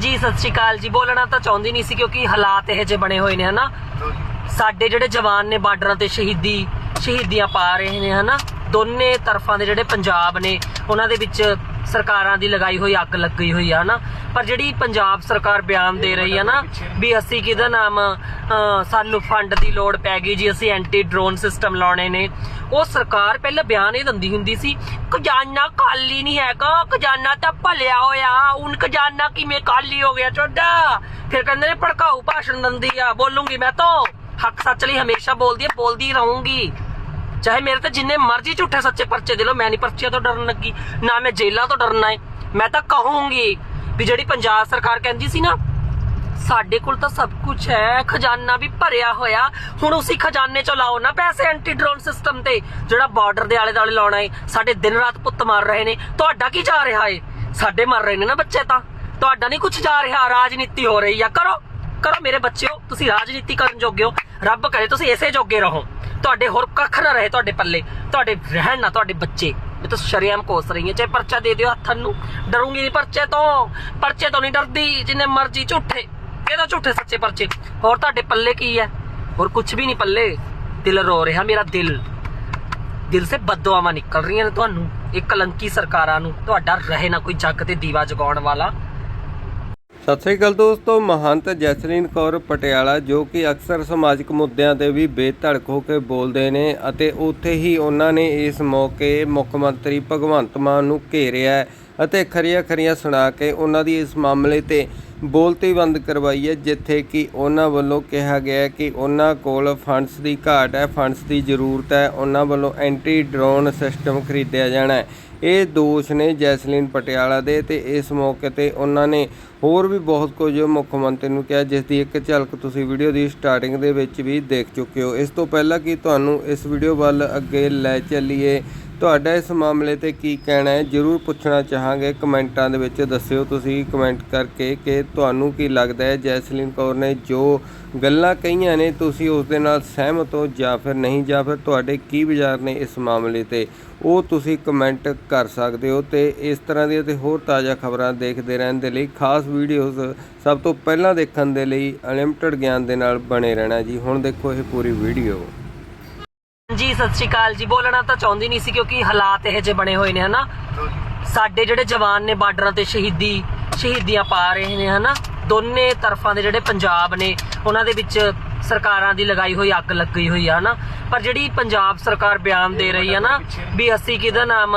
ਜੀ ਸਤਿ ਸ਼੍ਰੀ ਅਕਾਲ ਜੀ। ਬੋਲਣਾ ਤਾਂ ਚਾਹੁੰਦੀ ਨਹੀਂ ਸੀ ਕਿਉਂਕਿ ਹਾਲਾਤ ਇਹ ਜਿਹੇ ਬਣੇ ਹੋਏ ਨੇ, ਹਨਾ? ਸਾਡੇ ਜਿਹੜੇ ਜਵਾਨ ਨੇ ਬਾਰਡਰਾਂ ਤੇ ਸ਼ਹੀਦੀ, ਸ਼ਹੀਦੀਆਂ ਪਾ ਰਹੇ ਨੇ, ਹਨਾ? ਦੋਨੇ ਤਰਫਾਂ ਦੇ ਜਿਹੜੇ ਪੰਜਾਬ ਨੇ, ਉਹਨਾਂ ਦੇ ਵਿੱਚ ਸਰਕਾਰਾਂ ਦੀ ਲਗਾਈ ਹੋਈ ਅੱਗ ਲੱਗੀ ਹੋਈ ਆ, ਹਨਾ? ਪਰ ਜਿਹੜੀ ਪੰਜਾਬ ਸਰਕਾਰ ਬਿਆਨ ਦੇ ਰਹੀ ਆ ਨਾ ਵੀ ਅਸੀਂ ਕਿਹਦਾ ਨਾਮ ਸਾਨੂੰ ਫੰਡ ਦੀ ਲੋੜ ਪੈ ਗਈ ਜੀ, ਅਸੀਂ ਐਂਟੀ ਡਰੋਨ ਸਿਸਟਮ ਲਾਉਣੇ ਨੇ। ਉਹ ਸਰਕਾਰ ਪਹਿਲਾਂ ਬਿਆਨ ਇਹ ਦਿੰਦੀ ਹੁੰਦੀ ਸੀ, ਖਜ਼ਾਨਾ ਖਾਲੀ ਨਹੀਂ ਹੈਗਾ, ਖਜ਼ਾਨਾ ਤਾਂ ਭਲਿਆ ਹੋਇਆ, ਹੁਣ ਖਜ਼ਾਨਾ ਕਿਵੇਂ ਖਾਲੀ ਹੋ ਗਿਆ ਚੋਦਾ ਫਿਰ ਕਹਿੰਦੇ ਨੇ, ਭੜਕਾਊ ਭਾਸ਼ਣ ਦਿੰਦੀ ਆ, ਬੋਲੂੰਗੀ ਮੈਂ ਤਾਂ। ਹੱਕ ਸੱਚ ਲਈ ਹਮੇਸ਼ਾ ਬੋਲਦੀ ਆ, ਬੋਲਦੀ ਰਹੂੰਗੀ। ਚਾਹੇ ਮੇਰੇ ਤੇ ਜਿੰਨੇ ਮਰਜ਼ੀ ਝੂਠੇ ਸੱਚੇ ਪਰਚੇ ਦੇ ਲੋ ਮੈਂ ਨਹੀਂ ਪਰਚਿਆਂ ਤੋਂ ਡਰਨ ਲੱਗੀ, ਨਾ ਮੈਂ ਜੇਲਾਂ ਤੋਂ ਡਰਨਾ ਹੈ ਮੈਂ ਤਾਂ ਕਹੂੰਗੀ ਵੀ ਜਿਹੜੀ ਪੰਜਾਬ ਸਰਕਾਰ ਕਹਿੰਦੀ ਸੀ ਨਾ, ਸਾਡੇ ਕੋਲ ਤਾਂ ਸਭ ਕੁਝ ਹੈ, ਖਜ਼ਾਨਾ ਵੀ ਭਰਿਆ ਹੋਇਆ। ਹੁਣ ਉਸੇ ਖਜ਼ਾਨੇ ਚੋਂ ਲਾਓ ਨਾ ਪੈਸੇ ਐਂਟੀ ਡਰੋਨ ਸਿਸਟਮ ਤੇ, ਜਿਹੜਾ ਬਾਰਡਰ ਦੇ ਆਲੇ ਦੁਆਲੇ ਲਾਉਣਾ ਹੈ ਸਾਡੇ ਦਿਨ ਰਾਤ ਪੁੱਤ ਮਾਰ ਰਹੇ ਨੇ। ਤੁਹਾਡਾ ਕੀ ਜਾ ਰਿਹਾ ਏ? ਸਾਡੇ ਮਰ ਰਹੇ ਨੇ ਨਾ ਬੱਚੇ ਤਾਂ। ਤੁਹਾਡਾ ਨਹੀਂ ਕੁਝ ਜਾ ਰਿਹਾ। ਰਾਜਨੀਤੀ ਹੋ ਰਹੀ ਆ। ਕਰੋ ਕਰੋ ਮੇਰੇ ਬੱਚਿਓ, ਤੁਸੀਂ ਰਾਜਨੀਤੀ ਕਰਨ ਜੋਗੇ ਹੋ। ਰੱਬ ਕਰੇ ਤੁਸੀਂ ਇਸੇ ਜੋਗੇ ਰਹੋ। ਤੁਹਾਡੇ ਹੋਰ ਕੱਖ ਨਾ ਰਹੇ ਤੁਹਾਡੇ ਪੱਲੇ, ਤੁਹਾਡੇ ਰਹਿਣ ਨਾ ਤੁਹਾਡੇ ਬੱਚੇ। ਮੈਂ ਤਾਂ ਸ਼ਰਿਆਮ ਕੋਸ ਰਹੀ ਹਾਂ ਚਾਹੇ ਪਰਚਾ ਦੇ ਦਿਓ ਹੱਥਾਂ ਨੂੰ। ਡਰੂੰਗੀ ਨਹੀਂ ਪਰਚੇ ਤੋਂ ਪਰਚੇ ਤੋਂ ਨਹੀਂ ਡਰਦੀ, ਜਿੰਨੇ ਮਰਜ਼ੀ ਝੂਠੇ। ਇਹ ਝੂਠੇ ਸੱਚੇ ਪਰਚੇ। ਹੋਰ ਤੁਹਾਡੇ ਪੱਲੇ ਕੀ ਹੈ? ਹੋਰ ਕੁਝ ਵੀ ਨਹੀਂ ਪੱਲੇ। ਦਿਲ ਰੋ ਰਿਹਾ ਮੇਰਾ ਦਿਲ। ਦਿਲ ਸੇ ਬਦਦੁਆਵਾਂ ਨਿਕਲ ਰਹੀਆਂ ਨੇ ਤੁਹਾਨੂੰ। ਇਹ ਕਲੰਕੀ ਸਰਕਾਰਾਂ ਨੂੰ ਤੁਹਾਡਾ ਰਹੇ ਨਾ ਕੋਈ ਜੱਗ ਤੇ ਦੀਵਾ ਜਗਾਉਣ ਵਾਲਾ। ਸਤਿ ਸ੍ਰੀ ਅਕਾਲ ਦੋਸਤੋ, ਮਹੰਤ ਜੈਸਲੀਨ ਕੌਰ ਪਟਿਆਲਾ, ਜੋ ਕਿ ਅਕਸਰ ਸਮਾਜਿਕ ਮੁੱਦਿਆਂ ਤੇ ਵੀ ਬੇਧੜਕ ਹੋ ਕੇ ਬੋਲਦੇ ਨੇ ਅਤੇ ਉੱਥੇ ਹੀ ਉਹਨਾਂ ਨੇ ਇਸ ਮੌਕੇ ਮੁੱਖ ਮੰਤਰੀ ਭਗਵੰਤ ਮਾਨ ਨੂੰ ਘੇਰਿਆ ਅਤੇ ਖਰੀਆਂ ਖਰੀਆਂ ਸੁਣਾ ਕੇ ਉਹਨਾਂ ਦੀ ਇਸ ਮਾਮਲੇ ਤੇ ਬੋਲਤੀ ਬੰਦ ਕਰਵਾਈ ਹੈ, ਜਿੱਥੇ ਕਿ ਉਹਨਾਂ ਵੱਲੋਂ ਕਿਹਾ ਗਿਆ ਕਿ ਉਹਨਾਂ ਕੋਲ ਫੰਡਸ ਦੀ ਘਾਟ ਹੈ, ਫੰਡਸ ਦੀ ਜ਼ਰੂਰਤ ਹੈ, ਉਹਨਾਂ ਵੱਲੋਂ ਐਂਟੀ ਡਰੋਨ ਸਿਸਟਮ ਖਰੀਦਿਆ ਜਾਣਾ ਹੈ। ਇਹ ਦੋਸ਼ ਨੇ ਜੈਸਲੀਨ ਪਟਿਆਲਾ ਦੇ ਤੇ ਇਸ ਮੌਕੇ ਤੇ ਉਹਨਾਂ ਨੇ ਹੋਰ ਵੀ ਬਹੁਤ ਕੁਝ ਮੁੱਖ ਮੰਤਰੀ ਨੂੰ ਕਿਹਾ, ਜਿਸ ਦੀ ਇੱਕ ਝਲਕ ਤੁਸੀਂ ਵੀਡੀਓ ਦੀ ਸਟਾਰਟਿੰਗ ਦੇ ਵਿੱਚ ਵੀ ਦੇਖ ਚੁੱਕੇ ਹੋ। ਇਸ ਤੋਂ ਪਹਿਲਾਂ ਕਿ ਤੁਹਾਨੂੰ ਇਸ ਵੀਡੀਓ ਵੱਲ ਅੱਗੇ ਲੈ ਚੱਲੀਏ? ਤੁਹਾਡਾ ਇਸ ਮਾਮਲੇ ਤੇ ਕੀ ਕਹਿਣਾ ਹੈ? ਜਰੂਰ ਪੁੱਛਣਾ ਚਾਹਾਂਗੇ। ਕਮੈਂਟਾਂ ਦੇ ਵਿੱਚ ਦੱਸਿਓ ਤੁਸੀਂ, ਕਮੈਂਟ ਕਰਕੇ ਕਿ ਤੁਹਾਨੂੰ ਕੀ ਲੱਗਦਾ ਹੈ? ਜੈਸਲੀਨ ਕੌਰ ਨੇ ਜੋ ਗੱਲਾਂ ਕਹੀਆਂ ਨੇ, ਤੁਸੀਂ ਉਸ ਦੇ ਨਾਲ ਸਹਿਮਤ ਹੋ ਜਾਂ ਫਿਰ ਨਹੀਂ? ਜਾਂ ਫਿਰ ਤੁਹਾਡੇ ਕੀ ਵਿਚਾਰ ਨੇ ਇਸ ਮਾਮਲੇ ਤੇ? ਉਹ ਤੁਸੀਂ ਕਮੈਂਟ ਕਰ ਸਕਦੇ ਹੋ ਤੇ ਇਸ ਤਰ੍ਹਾਂ ਦੀਆਂ ਤੇ ਹੋਰ ਤਾਜ਼ਾ ਖਬਰਾਂ ਦੇਖਦੇ ਰਹਿਣ ਦੇ ਲਈ ਖਾਸ ਵੀਡੀਓਜ਼ ਸਭ ਤੋਂ ਪਹਿਲਾਂ ਦੇਖਣ ਦੇ ਲਈ ਅਨਲਿਮਟਿਡ ਗਿਆਨ ਦੇ ਨਾਲ ਬਣੇ ਰਹਿਣਾ ਜੀ। ਹੁਣ ਦੇਖੋ ਇਹ ਪੂਰੀ ਵੀਡੀਓ। ਜੀ ਸਤਿ ਸ਼੍ਰੀ ਅਕਾਲ ਜੀ। ਬੋਲਣਾ ਤਾਂ ਚਾਹੁੰਦੀ ਨਹੀਂ ਸੀ ਕਿਉਂਕਿ ਹਾਲਾਤ ਇਹ ਜਿਹੇ ਬਣੇ ਹੋਏ ਨੇ, ਹਨਾ? ਸਾਡੇ ਜਿਹੜੇ ਜਵਾਨ ਨੇ ਬਾਰਡਰਾਂ ਤੇ ਸ਼ਹੀਦੀ, ਸ਼ਹੀਦੀਆਂ ਪਾ ਰਹੇ ਨੇ, ਹਨਾ? ਦੋਨੇ ਤਰਫਾਂ ਦੇ ਜਿਹੜੇ ਪੰਜਾਬ ਨੇ, ਉਹਨਾਂ ਦੇ ਵਿੱਚ ਸਰਕਾਰਾਂ ਦੀ ਲਗਾਈ ਹੋਈ ਅੱਗ ਲੱਗੀ ਹੋਈ ਆ, ਹਨਾ? ਪਰ ਜਿਹੜੀ ਪੰਜਾਬ ਸਰਕਾਰ ਬਿਆਨ ਦੇ ਰਹੀ ਆ ਨਾ, ਵੀ ਅਸੀਂ ਕਿਹਦਾ ਨਾਮ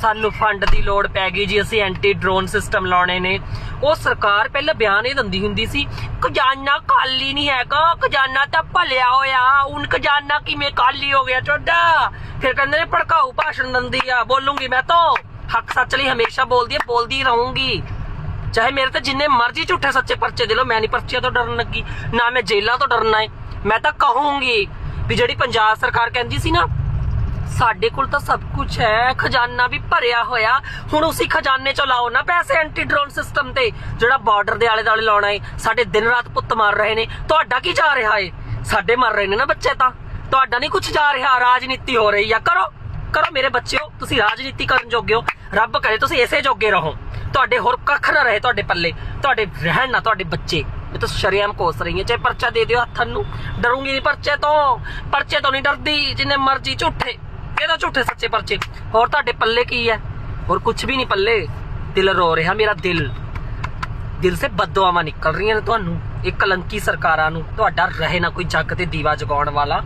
ਸਾਨੂੰ ਫੰਡ ਦੀ ਲੋੜ ਪੈ ਗਈ ਜੀ, ਅਸੀਂ ਐਂਟੀ ਡਰੋਨ ਸਿਸਟਮ ਲਾਉਣੇ ਨੇ। ਉਹ ਸਰਕਾਰ ਪਹਿਲਾਂ ਬਿਆਨ ਇਹ ਦਿੰਦੀ ਹੁੰਦੀ ਸੀ, ਖਜ਼ਾਨਾ ਖਾਲੀ ਨਹੀਂ ਹੈਗਾ, ਖਜ਼ਾਨਾ ਤਾਂ ਭਲਿਆ ਹੋਇਆ, ਹੁਣ ਖਜ਼ਾਨਾ ਕਿਵੇਂ ਖਾਲੀ ਹੋ ਗਿਆ ਚੋਦਾ ਫਿਰ ਕਹਿੰਦੇ ਨੇ, ਭੜਕਾਊ ਭਾਸ਼ਣ ਦਿੰਦੀ ਆ, ਬੋਲੂੰਗੀ ਮੈਂ ਤਾਂ। ਹੱਕ ਸੱਚ ਲਈ ਹਮੇਸ਼ਾ ਬੋਲਦੀ ਆ, ਬੋਲਦੀ ਰਹੂੰਗੀ। ਚਾਹੇ ਮੇਰੇ ਤੇ ਜਿੰਨੇ ਮਰਜ਼ੀ ਝੂਠੇ ਸੱਚੇ ਪਰਚੇ ਦੇ ਲਓ, ਮੈਂ ਨਹੀਂ ਪਰਚੀਆਂ ਤੋਂ ਡਰਨ ਲੱਗੀ, ਨਾ ਮੈਂ ਜੇਲਾਂ ਤੋਂ ਡਰਨਾ ਹੈ ਮੈਂ ਤਾਂ ਕਹੂੰਗੀ ਵੀ ਜਿਹੜੀ ਪੰਜਾਬ ਸਰਕਾਰ ਕਹਿੰਦੀ ਸੀ ਨਾ, ਸਾਡੇ ਕੋਲ ਤਾਂ ਸਭ ਕੁਝ ਹੈ, ਖਜ਼ਾਨਾ ਵੀ ਭਰਿਆ ਹੋਇਆ। ਹੁਣ ਉਸੇ ਖਜ਼ਾਨੇ ਚੋਂ ਲਾਓ ਨਾ ਪੈਸੇ ਐਂਟੀ ਡਰੋਨ ਸਿਸਟਮ ਤੇ, ਜਿਹੜਾ ਬਾਰਡਰ ਦੇ ਆਲੇ ਦੁਆਲੇ ਲਾਉਣਾ ਏ। ਸਾਡੇ ਦਿਨ ਰਾਤ ਪੁੱਤ ਮਾਰ ਰਹੇ ਨੇ। ਤੁਹਾਡਾ ਕੀ ਜਾ ਰਿਹਾ ਏ? ਸਾਡੇ ਮਰ ਰਹੇ ਨੇ ਨਾ ਬੱਚੇ ਤਾਂ। ਤੁਹਾਡਾ ਨਹੀਂ ਕੁਝ ਜਾ ਰਿਹਾ, ਰਾਜਨੀਤੀ ਹੋ ਰਹੀ ਆ। ਕਰੋ ਕਰੋ ਮੇਰੇ ਬੱਚਿਓ, ਤੁਸੀਂ ਰਾਜਨੀਤੀ ਕਰਨ ਜੋਗੇ ਹੋ। ਰੱਬ ਕਰੇ ਤੁਸੀਂ ਇਸੇ ਜੋਗੇ ਰਹੋ। ਤੁਹਾਡੇ ਹੋਰ ਕੱਖ ਨਾ ਰਹੇ ਤੁਹਾਡੇ ਪੱਲੇ, ਤੁਹਾਡੇ ਰਹਿਣ ਨਾ ਤੁਹਾਡੇ ਬੱਚੇ। ਮੈਂ ਤਾਂ ਸ਼ਰਿਆਮ ਕੋਸ ਰਹੀ ਹਾਂ ਚਾਹੇ ਪਰਚਾ ਦੇ ਦਿਓ ਹੱਥਾਂ ਨੂੰ। ਡਰੂੰਗੀ ਨਹੀਂ ਪਰਚੇ ਤੋਂ। ਪਰਚੇ ਤੋਂ ਨਹੀਂ ਡਰਦੀ, ਜਿੰਨੇ ਮਰਜ਼ੀ ਝੂਠੇ। ਇਹ ਤਾਂ ਝੂਠੇ ਸੱਚੇ ਪਰਚੇ। ਹੋਰ ਤੁਹਾਡੇ ਪੱਲੇ ਕੀ ਹੈ? ਹੋਰ ਕੁਝ ਵੀ ਨਹੀਂ ਪੱਲੇ। ਦਿਲ ਰੋ ਰਿਹਾ ਮੇਰਾ ਦਿਲ। ਦਿਲ ਸੇ ਬਦਦੁਆਵਾਂ ਨਿਕਲ ਰਹੀਆਂ ਨੇ ਤੁਹਾਨੂੰ। ਇਹ ਕਲੰਕੀ ਸਰਕਾਰਾਂ ਨੂੰ ਤੁਹਾਡਾ ਰਹੇ ਨਾ ਕੋਈ ਜੱਗ ਤੇ ਦੀਵਾ ਜਗਾਉਣ ਵਾਲਾ।